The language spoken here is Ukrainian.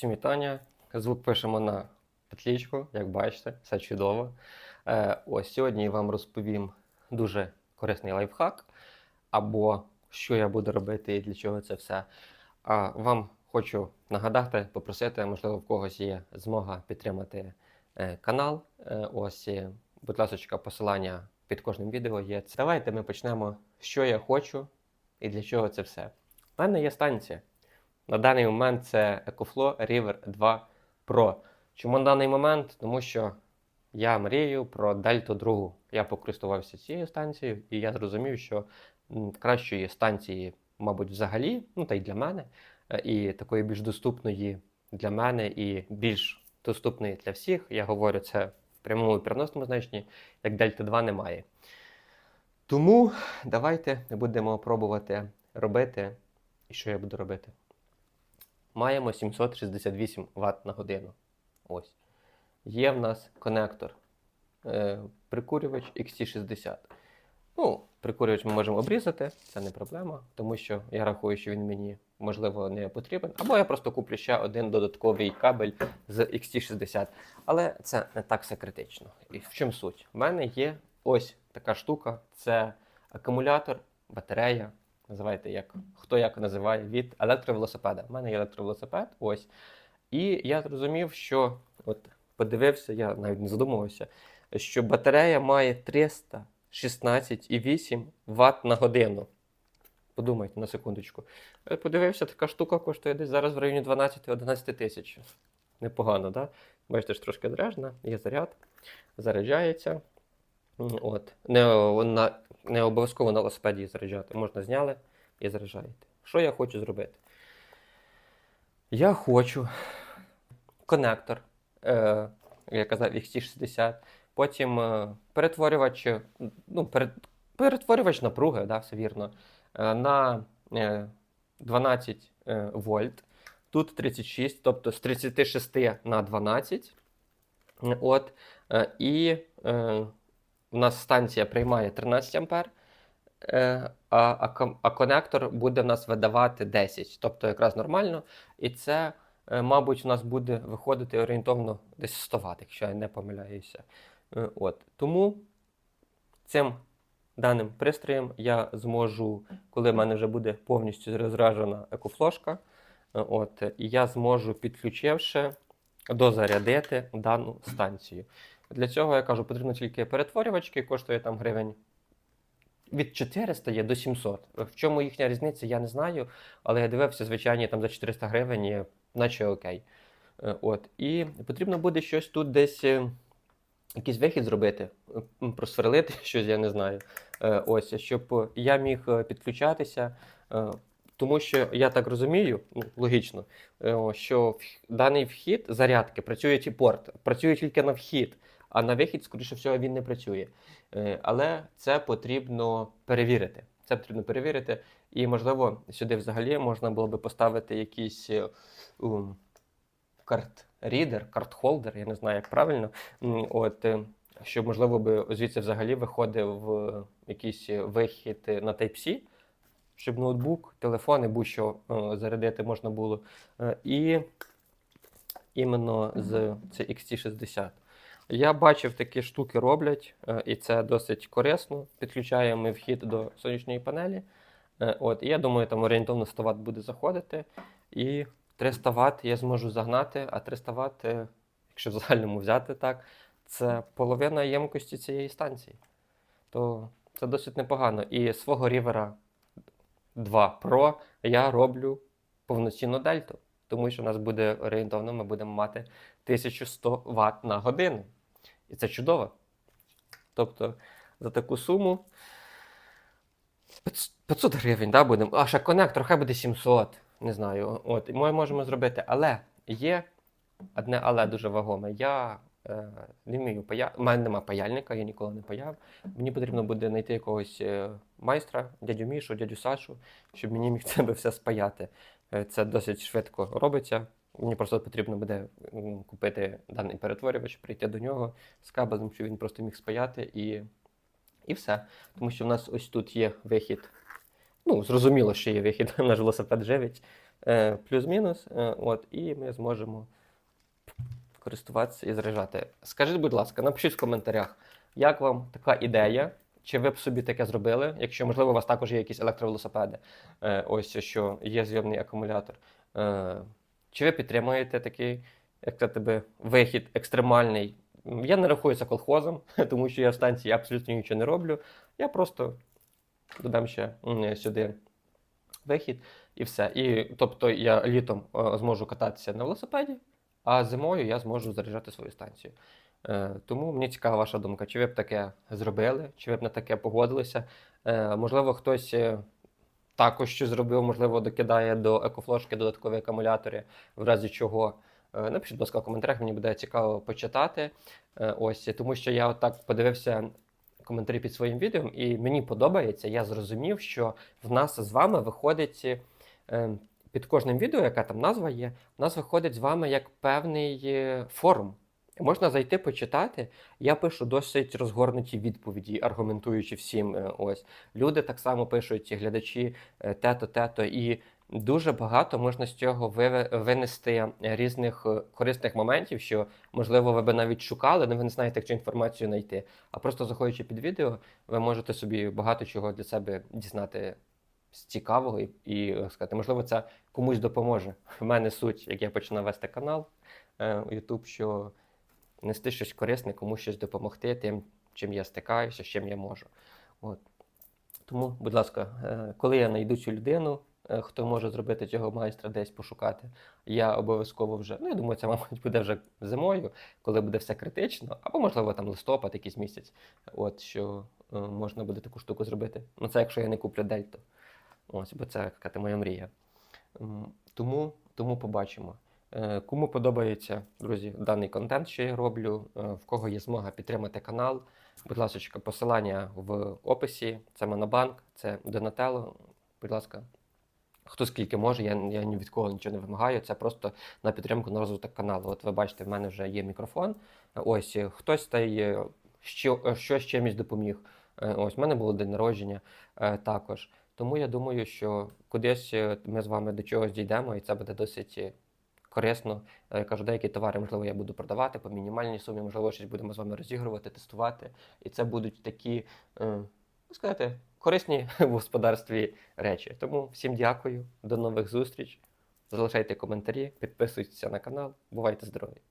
Всім вітання. Звук пишемо на петлічку, як бачите, все чудово. Е, ось сьогодні я вам розповім дуже корисний лайфхак, або що я буду робити і для чого це все. А вам хочу нагадати, попросити, можливо, в когось є змога підтримати е, канал. Е, ось, будь ласка, посилання під кожним відео є. Давайте ми почнемо, що я хочу і для чого це все. У мене є станція. На даний момент це EcoFlow River 2 Pro. Чому на даний момент? Тому що я мрію про Дельту 2. Я покористувався цією станцією, і я зрозумів, що кращої станції, мабуть, взагалі, ну та й для мене, е, і такої більш доступної для мене і більш доступної для всіх. Я говорю це в прямому і переносному значенні, як Дельта 2 немає. Тому давайте будемо пробувати робити. І що я буду робити? Маємо 768 Вт на годину. Ось. Є в нас конектор. Е, прикурювач XT60. Ну, прикурювач ми можемо обрізати, це не проблема, тому що я рахую, що він мені, можливо, не потрібен. Або я просто куплю ще один додатковий кабель з XT60. Але це не так все критично. І в чому суть? У мене є ось така штука: це акумулятор, батарея. Називайте як хто як називає від електровелосипеда. У мене є електровелосипед, ось. І я зрозумів, що от подивився, я навіть не задумувався, що батарея має 316,8 Вт на годину. Подумайте на секундочку. Я подивився, така штука коштує десь зараз в районі 12-11 тисяч. Непогано? Да? Бачите, ж трошки заряджена, є заряд, заряджається. От. Не, на, не обов'язково на велосипеді заряджати. Можна зняли і заряджаєте. Що я хочу зробити? Я хочу конектор, е, я казав, XT60, потім е, перетворювач, е, ну, пере, перетворювач напруги, да, все вірно, е, на е, 12 е, вольт. Тут 36, тобто з 36 на 12. Е, От, е, і е, у нас станція приймає 13 ампер, е, а, а, конектор буде в нас видавати 10, тобто якраз нормально. І це, е, мабуть, у нас буде виходити орієнтовно десь 100 Вт, якщо я не помиляюся. Е, От. Тому цим даним пристроєм я зможу, коли в мене вже буде повністю розражена екофлошка, от, я зможу, підключивши, дозарядити дану станцію. Для цього я кажу, потрібно тільки перетворювачки, коштує там гривень від 400 є до 700. В чому їхня різниця, я не знаю, але я дивився, звичайні там за 400 гривень, і наче окей. Е, От. І потрібно буде щось тут десь, е, якийсь вихід зробити, е, просверлити щось, я не знаю. Е, Ось, щоб я міг е, підключатися. е, Тому що я так розумію, ну, логічно, е, що даний вхід зарядки працює ті порт, працює тільки на вхід, а на вихід, скоріше всього, він не працює. Е, Але це потрібно перевірити. Це потрібно перевірити. І, можливо, сюди взагалі можна було би поставити якийсь е, ум, карт-рідер, карт-холдер, я не знаю, як правильно. От, е, щоб, можливо, би звідси взагалі виходив е, якийсь вихід е, на Type-C, щоб ноутбук, телефон і будь-що е, зарядити можна було. Е, І іменно з це XT60. Я бачив, такі штуки роблять, е, і це досить корисно. Підключаємо ми вхід до сонячної панелі. Е, От, і я думаю, там орієнтовно 100 Вт буде заходити. І 300 Вт я зможу загнати, а 300 Вт, е, якщо в загальному взяти так, це половина ємкості цієї станції. То це досить непогано. І свого рівера 2 Pro я роблю повноцінну дельту, тому що у нас буде орієнтовно, ми будемо мати 1100 Вт на годину. І це чудово. Тобто за таку суму 500 гривень, да, будемо. А ще конектор, хай буде 700. Не знаю. От, ми можемо зробити. Але є одне але дуже вагоме. Я е, не вмію пая... У мене немає паяльника, я ніколи не паяв. Мені потрібно буде знайти якогось е, майстра, дядю Мішу, дядю Сашу, щоб мені міг це би все спаяти. Е, Це досить швидко робиться. Мені просто потрібно буде купити даний перетворювач, прийти до нього з кабелем, щоб він просто міг спаяти і, і все. Тому що в нас ось тут є вихід. Ну, зрозуміло, що є вихід, наш велосипед живить. е, плюс-мінус. Е, от, і ми зможемо користуватися і заряджати. Скажіть, будь ласка, напишіть в коментарях, як вам така ідея? Чи ви б собі таке зробили? Якщо, можливо, у вас також є якісь електровелосипеди, е, ось що є зйомний акумулятор. Е, чи ви підтримуєте такий, як це тебе, вихід екстремальний? Я не рахую це колхозом, тому що я в станції абсолютно нічого не роблю. Я просто додам ще сюди вихід і все. І тобто я літом е, зможу кататися на велосипеді, а зимою я зможу заряджати свою станцію. Е, Тому мені цікава ваша думка, чи ви б таке зробили, чи ви б на таке погодилися. Е, Можливо, хтось також щось зробив, можливо, докидає до екофлошки додаткові акумулятори, в разі чого. Е, Напишіть, будь ласка, в коментарях, мені буде цікаво почитати. Е, Ось, тому що я отак подивився коментарі під своїм відео, і мені подобається, я зрозумів, що в нас з вами виходить е, під кожним відео, яка там назва є, в нас виходить з вами як певний форум. Можна зайти почитати. Я пишу досить розгорнуті відповіді, аргументуючи всім. е, Ось люди так само пишуть, глядачі е, тето, тето, і дуже багато можна з цього винести різних е, корисних моментів, що можливо ви би навіть шукали, але ви не знаєте, як інформацію знайти. А просто заходячи під відео, ви можете собі багато чого для себе дізнати з цікавого і, і сказати, можливо, це комусь допоможе. В мене суть, як я починав вести канал у YouTube, що нести щось корисне, комусь щось допомогти тим, чим я стикаюся, з чим я можу. От. Тому, будь ласка, е, коли я знайду цю людину, е, хто може зробити цього майстра десь пошукати, я обов'язково вже, ну я думаю, це, мабуть, буде вже зимою, коли буде все критично, або, можливо, там листопад, якийсь місяць, от що е, можна буде таку штуку зробити. Ну, це якщо я не куплю дельту. Ось, бо це як сказати, моя мрія. Тому, тому побачимо. Е, Кому подобається, друзі, даний контент, що я роблю, е, в кого є змога підтримати канал. Будь ласка, посилання в описі. Це Монобанк, це Donatello. Будь ласка, хто скільки може, я, я ні від кого нічого не вимагаю. Це просто на підтримку на розвиток каналу. От ви бачите, в мене вже є мікрофон. Ось е, хтось та е, що, щось чимось допоміг. Ось в мене було день народження також. Тому я думаю, що кудись ми з вами до чогось дійдемо, і це буде досить корисно. Е, Я кажу, деякі товари, можливо, я буду продавати по мінімальній сумі, можливо, щось будемо з вами розігрувати, тестувати. І це будуть такі, е, ну сказати, корисні в господарстві речі. Тому всім дякую, до нових зустріч. Залишайте коментарі, підписуйтесь на канал. Бувайте здорові!